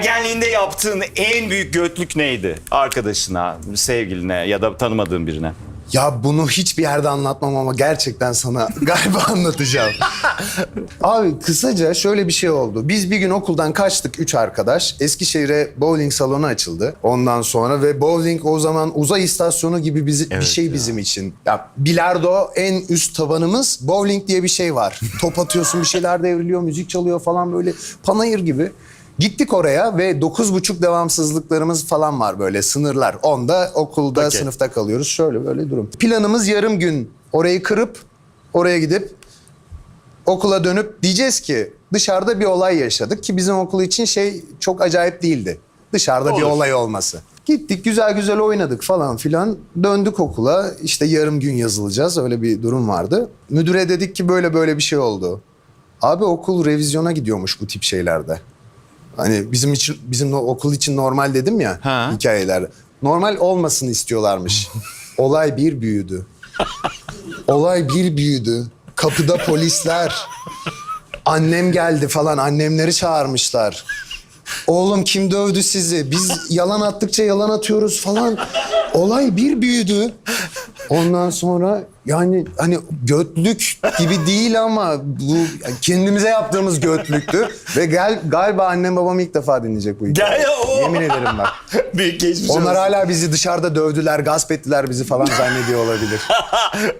Ergenliğinde yaptığın en büyük götlük neydi? Arkadaşına, sevgiline ya da tanımadığın birine. Ya bunu hiçbir yerde anlatmam ama gerçekten sana galiba anlatacağım. Abi kısaca şöyle bir şey oldu. Biz bir gün okuldan kaçtık üç arkadaş. Eskişehir'e bowling salonu açıldı. Ondan sonra ve bowling o zaman uzay istasyonu gibi bizi, bir Evet şey ya. bizim için. Ya bilardo en üst tabanımız bowling diye bir şey var. Top atıyorsun bir şeyler devriliyor, müzik çalıyor falan böyle panayır gibi. Gittik oraya ve dokuz buçuk devamsızlıklarımız falan var böyle sınırlar. Onda okulda Okey. sınıfta kalıyoruz. Şöyle böyle durum. Planımız yarım gün orayı kırıp oraya gidip okula dönüp diyeceğiz ki dışarıda bir olay yaşadık ki bizim okul için şey çok acayip değildi. Dışarıda bir Olur. olay olması. Gittik güzel güzel oynadık falan filan. Döndük okula işte yarım gün yazılacağız öyle bir durum vardı. Müdüre dedik ki böyle böyle bir şey oldu. Abi okul revizyona gidiyormuş bu tip şeylerde. Hani bizim için bizim okul için normal dedim ya Ha. hikayeler. Normal olmasını istiyorlarmış. Olay bir büyüdü. Olay bir büyüdü. Kapıda polisler. Annem geldi falan. Annemleri çağırmışlar. Oğlum kim dövdü sizi? Biz yalan attıkça yalan atıyoruz falan. Olay bir büyüdü. Ondan sonra yani hani götlük gibi değil ama bu kendimize yaptığımız götlüktü. Ve gel, galiba annem babam ilk defa dinleyecek bu hikayeyi. Gel ya, o. Yemin ederim bak. Büyük geçmiş Onlar olsun. hala bizi dışarıda dövdüler, gasp ettiler bizi falan zannediyor olabilir.